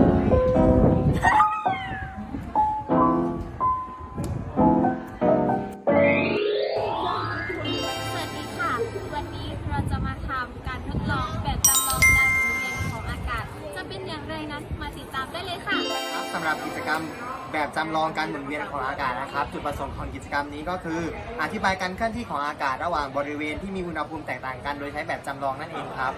สวัสดีค่ะ วันนี้เราจะมาทำการทดลองแบบจำลองการหมุนเวียนของอากาศ จะเป็นอย่างไรนั้มาติดตามได้เลยค่ะสำหรับกิจกรรมแบบจำลองการหมุนเวียนของอากาศนะครับ จุดประสงค์ของกิจกรรมนี้ก็คือ อธิบายการเคลื่อนที่ของอากาศระหว่างบริเวณที่มีอุณหภูมิแตกต่างกัน โดยใช้แบบจำลองนั่นเองครับ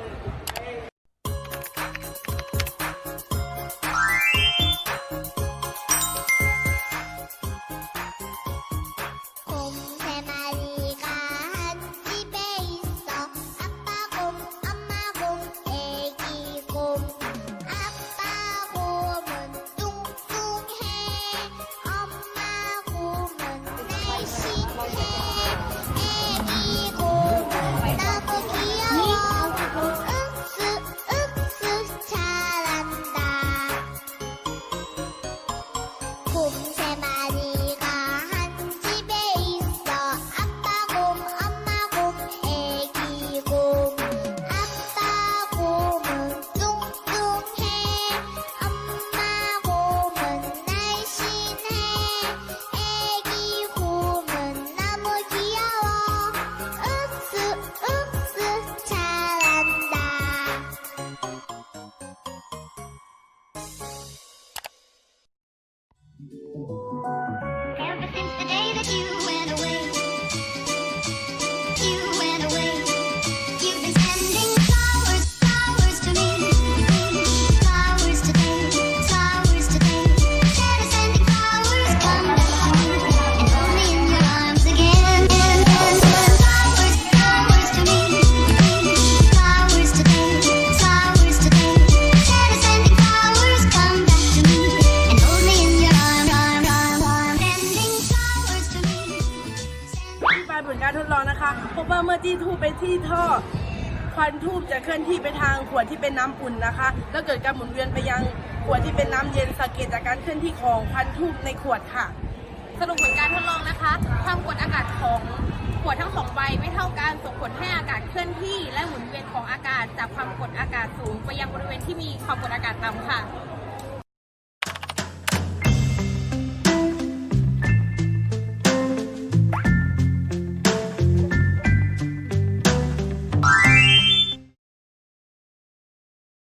การทดลองนะคะพบว่าเมื่อจี้ทูบไปที่ท่อควันทูบจะเคลื่อนที่ไปทางขวดที่เป็นน้ำอุ่นนะคะ แล้วเกิดการหมุนเวียนไปยังขวดที่เป็นน้ำเย็นสังเกตจากการเคลื่อนที่ของควันทูบในขวดค่ะ สรุปผลการทดลองนะคะความกดอากาศของขวดทั้งสองใบไม่เท่ากันส่งผลให้อากาศเคลื่อนที่ และหมุนเวียนของอากาศจากความกดอากาศสูง ไปยังบริเวณที่มีความกดอากาศต่ำค่ะ